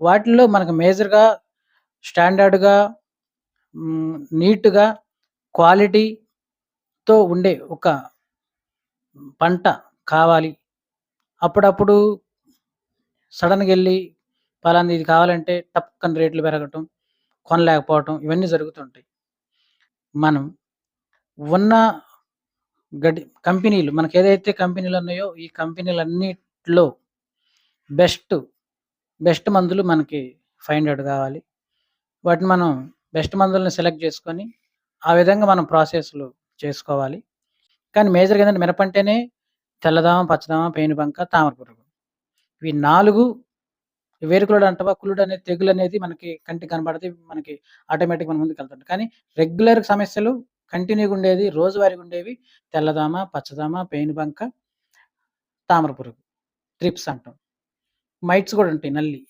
వాటిల్లో మనకు మేజర్‌గా స్టాండర్డ్‌గా నీట్‌గా క్వాలిటీతో ఉండే ఒక పంట కావాలి. అప్పుడప్పుడు సడన్గా వెళ్ళి పలాంది ఇది కావాలంటే టప్పుక్కని రేట్లు పెరగటం, కొనలేకపోవటం ఇవన్నీ జరుగుతుంటాయి. మనం ఉన్న గడి కంపెనీలు మనకి ఏదైతే కంపెనీలు ఉన్నాయో ఈ కంపెనీలన్నిట్లో బెస్ట్, బెస్ట్ మందులు మనకి ఫైండ్ అవుట్ కావాలి. వాటిని మనం బెస్ట్ మందులను సెలెక్ట్ చేసుకొని, ఆ విధంగా మనం ప్రాసెస్‌లు చేసుకోవాలి. కానీ మేజర్‌గా ఏందంటే మినపంటేనే తెల్లదామ పచ్చదామ పేనుబంక, తామర పురుగు. ఇవి నాలుగు వేరుకులుడు అంటవా కులుడు అనే తెగులు అనేది మనకి కంటికి కనబడితే మనకి ఆటోమేటిక్ మన ముందుకు వెళ్తుంది కానీ రెగ్యులర్ సమస్యలు కంటిన్యూ‌గా ఉండేది, రోజువారీగా ఉండేవి తెల్లదామ పచ్చదామ పేనుబంక, తామర పురుగు. ట్రిప్స్ అంటాం. మైట్స్ కూడా ఉంటాయి నల్లి.